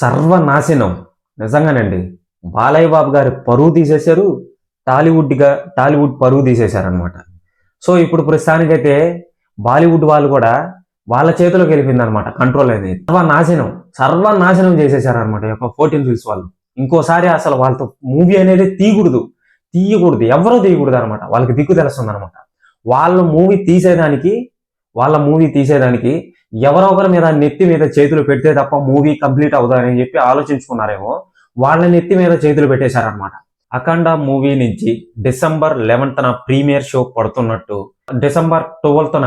సర్వనాశనం. నిజంగానండి. బాలయ్య బాబు గారి పరువు తీసేశారు టాలీవుడ్గా టాలీవుడ్ పరువు తీసేశారనమాట సో ఇప్పుడు ప్రస్తుతానికైతే బాలీవుడ్ వాళ్ళు కూడా వాళ్ళ చేతిలోకి వెళ్ళిపోయింది అనమాట కంట్రోల్ అనేది. సర్వనాశనం సర్వనాశనం చేసేసారనమాట యొక్క ఫోర్టీన్ ఫిల్స్ వాళ్ళు. ఇంకోసారి అసలు వాళ్ళతో మూవీ అనేది తీయకూడదు. తీయకూడదు. ఎవరో తీయకూడదు అనమాట వాళ్ళకి దిక్కు తెలుస్తుంది అనమాట వాళ్ళ మూవీ తీసేదానికి వాళ్ళ మూవీ తీసేదానికి ఎవరో ఒకరి మీద నెత్తి మీద చేతులు పెడితే తప్ప మూవీ కంప్లీట్ అవుతుందని చెప్పి ఆలోచించుకున్నారేమో వాళ్ళ నెత్తి మీద చేతులు పెట్టేశారనమాట అఖండ మూవీ నుంచి డిసెంబర్ లెవెన్త్న ప్రీమియర్ షో పడుతున్నట్టు డిసెంబర్ ట్వెల్త్న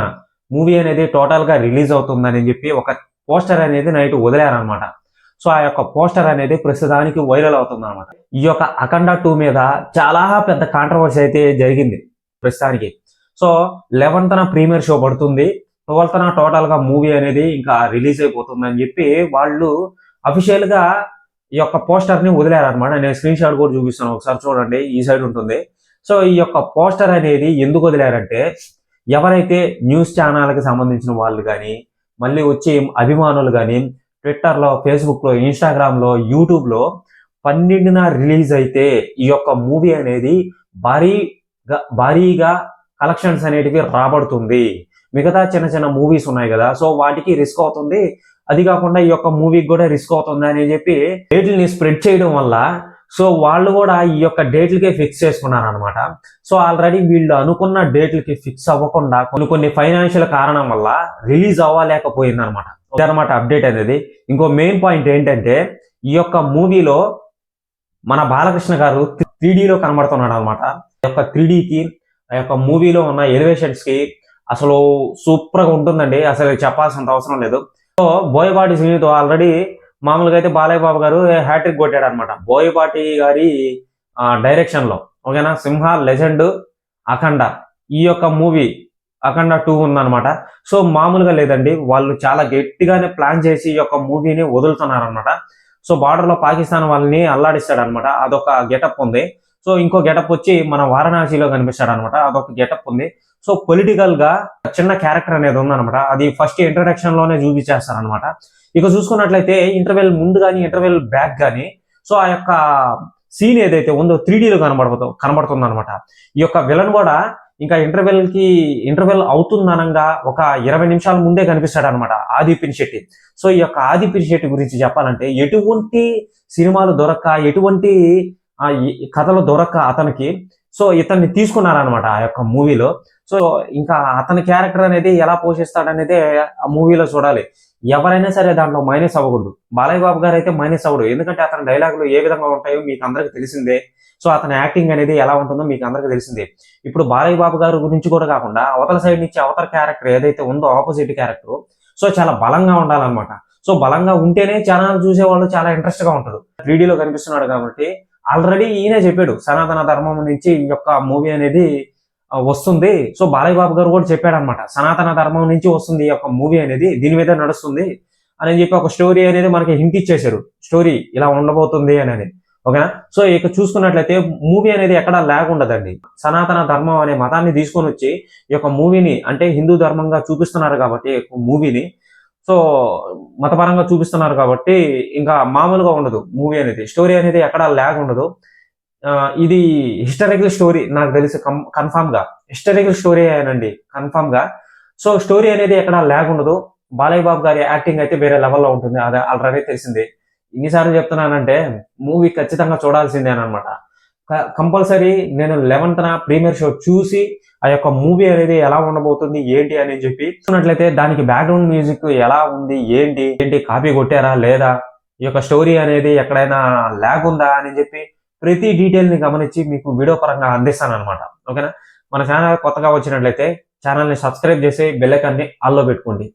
మూవీ అనేది టోటల్గా రిలీజ్ అవుతుందని చెప్పి ఒక పోస్టర్ అనేది నైట్ వదిలేరనమాట సో ఆ యొక్క పోస్టర్ అనేది ప్రస్తుతానికి వైరల్ అవుతుంది అనమాట ఈ యొక్క అఖండ టూ మీద చాలా పెద్ద కాంట్రవర్సీ అయితే జరిగింది ప్రస్తుతానికి. సో లెవెన్త్న ప్రీమియర్ షో పడుతుంది. ట్వెల్త్న టోటల్గా మూవీ అనేది ఇంకా రిలీజ్ అయిపోతుంది అని చెప్పి వాళ్ళు అఫీషియల్గా ఈ యొక్క పోస్టర్ని వదిలేరనమాట నేను స్క్రీన్ షాట్ కూడా చూపిస్తాను. ఒకసారి చూడండి. ఈ సైడ్ ఉంటుంది. సో ఈ యొక్క పోస్టర్ అనేది ఎందుకు వదిలేరంటే ఎవరైతే న్యూస్ ఛానల్కి సంబంధించిన వాళ్ళు కానీ మళ్ళీ వచ్చే అభిమానులు కానీ ట్విట్టర్లో ఫేస్బుక్లో ఇన్స్టాగ్రామ్లో యూట్యూబ్లో పన్నెండున రిలీజ్ అయితే ఈ యొక్క మూవీ అనేది భారీగా భారీగా కలెక్షన్స్ అనేటివి రాబడుతుంది. మిగతా చిన్న చిన్న మూవీస్ ఉన్నాయి కదా సో వాటికి రిస్క్ అవుతుంది. అది కాకుండా ఈ యొక్క మూవీకి కూడా రిస్క్ అవుతుంది అని చెప్పి డేట్లని స్ప్రెడ్ చేయడం వల్ల సో వాళ్ళు కూడా ఈ యొక్క డేట్లకే ఫిక్స్ చేసుకున్నారు అనమాట సో ఆల్రెడీ వీళ్ళు అనుకున్న డేట్లకి ఫిక్స్ అవ్వకుండా కొన్ని కొన్ని ఫైనాన్షియల్ కారణం వల్ల రిలీజ్ అవ్వలేకపోయింది అనమాట అనమాట అప్డేట్ అనేది. ఇంకో మెయిన్ పాయింట్ ఏంటంటే ఈ యొక్క మూవీలో మన బాలకృష్ణ గారు త్రీడీలో కనబడుతున్నాడు అనమాట ఈ యొక్క త్రీడీకి ఆ యొక్క మూవీలో ఉన్న ఎలివేషన్స్కి అసలు సూపర్గా ఉంటుందండి. అసలు చెప్పాల్సినంత అవసరం లేదు. సో బోయపాటి శ్రీనితో ఆల్రెడీ మామూలుగా అయితే బాలయ్య బాబు గారు హ్యాట్రిక్ కొట్టాడు అనమాట బోయపాటి గారి డైరెక్షన్లో ఓకేనా? సింహ లెజెండ్ అఖండ ఈ యొక్క మూవీ అఖండ టూ ఉందన్నమాట. సో మామూలుగా లేదండి. వాళ్ళు చాలా గట్టిగానే ప్లాన్ చేసి ఈ యొక్క మూవీని వదులుతున్నారనమాట సో బార్డర్లో పాకిస్తాన్ వాళ్ళని అల్లాడిస్తాడనమాట అదొక గెటప్ ఉంది. సో ఇంకో గెటప్ వచ్చి మన వారణాసిలో కనిపిస్తాడు అనమాట అదొక గెటప్ ఉంది. సో పొలిటికల్గా చిన్న క్యారెక్టర్ అనేది ఉందన్నమాట. అది ఫస్ట్ ఇంట్రడక్షన్లోనే చూపించేస్తారు అనమాట ఇక చూసుకున్నట్లయితే ఇంటర్వెల్ ముందు కానీ ఇంటర్వెల్ బ్యాక్ కానీ సో ఆ యొక్క సీన్ ఏదైతే ఉందో త్రీ డీలో కనబడుతూ కనబడుతుంది అనమాట ఈ యొక్క విలన్ కూడా ఇంకా ఇంటర్వెల్కి ఇంటర్వెల్ అవుతుందనంగా ఒక ఇరవై నిమిషాల ముందే కనిపిస్తాడు అనమాట ఆదిపిన్ శెట్టి. సో ఈ యొక్క ఆది శెట్టి గురించి చెప్పాలంటే ఎటువంటి సినిమాలు దొరక్క ఎటువంటి ఆ, ఈ- కథలు దొరక్క అతనికి. సో ఇతన్ని తీసుకున్నారనమాట ఆ యొక్క మూవీలో. సో ఇంకా అతని క్యారెక్టర్ అనేది ఎలా పోషిస్తాడనేది ఆ మూవీలో చూడాలి. ఎవరైనా సరే దాంట్లో మైనస్ అవ్వకూడదు. బాలయ్య బాబు గారు అయితే మైనస్ అవ్వడు. ఎందుకంటే అతని డైలాగులు ఏ విధంగా ఉంటాయో మీకు అందరికి తెలిసిందే. సో అతని యాక్టింగ్ అనేది ఎలా ఉంటుందో మీకు అందరికి తెలిసిందే. ఇప్పుడు బాలయ్య బాబు గారి గురించి కూడా కాకుండా అవతల సైడ్ నుంచి అవతల క్యారెక్టర్ ఏదైతే ఉందో ఆపోజిట్ క్యారెక్టర్ సో చాలా బలంగా ఉండాలన్నమాట. సో బలంగా ఉంటేనే ఛానల్ చూసే వాళ్ళు చాలా ఇంట్రెస్ట్గా ఉంటారు త్రీడీలో కనిపిస్తున్నాడు కాబట్టి ఆల్రెడీ ఈయనే చెప్పాడు సనాతన ధర్మం నుంచి ఈ యొక్క మూవీ అనేది వస్తుంది. సో బాలయ్య బాబు గారు కూడా చెప్పాడు అనమాట సనాతన ధర్మం నుంచి వస్తుంది ఈ యొక్క మూవీ అనేది దీని మీద నడుస్తుంది అని చెప్పి ఒక స్టోరీ అనేది మనకి హింట్ ఇచ్చేశారు. స్టోరీ ఇలా ఉండబోతుంది అనేది. ఓకేనా? సో ఇక చూసుకున్నట్లయితే మూవీ అనేది ఎక్కడ ల్యాగ్ ఉండదండి. సనాతన ధర్మం అనే మతాన్ని తీసుకొని వచ్చి ఈ యొక్క మూవీని అంటే హిందూ ధర్మంగా చూపిస్తున్నారు కాబట్టి మూవీని సో మతపరంగా చూపిస్తున్నారు కాబట్టి ఇంకా మామూలుగా ఉండదు మూవీ అనేది. స్టోరీ అనేది ఎక్కడ ల్యాగ్ ఉండదు. ఇది హిస్టారికల్ స్టోరీ నాకు తెలిసి కన్ఫామ్గా హిస్టారికల్ స్టోరీ అనండి కన్ఫామ్గా సో స్టోరీ అనేది ఎక్కడ ల్యాగ్ ఉండదు. బాలయ్య బాబు గారి యాక్టింగ్ అయితే వేరే లెవెల్లో ఉంటుంది. అది ఆల్రెడీ తెలిసింది. ఇన్నిసార్లు చెప్తున్నానంటే మూవీ ఖచ్చితంగా చూడాల్సిందే అనమాట కంపల్సరీ నేను లెవెన్త్న ప్రీమియర్ షో చూసి ఆ యొక్క మూవీ అనేది ఎలా ఉండబోతుంది ఏంటి అని చెప్పి చూసినట్లయితే దానికి బ్యాక్గ్రౌండ్ మ్యూజిక్ ఎలా ఉంది ఏంటి ఏంటి కాపీ కొట్టారా లేదా ఈ యొక్క స్టోరీ అనేది ఎక్కడైనా ల్యాగ్ ఉందా అని చెప్పి ప్రతి డీటెయిల్ని గమనించి మీకు వీడియో పరంగా అందిస్తాను అనమాట ఓకేనా మన ఛానల్ కొత్తగా వచ్చినట్లయితే ఛానల్ని సబ్స్క్రైబ్ చేసి బెల్ ఆల్లో పెట్టుకోండి.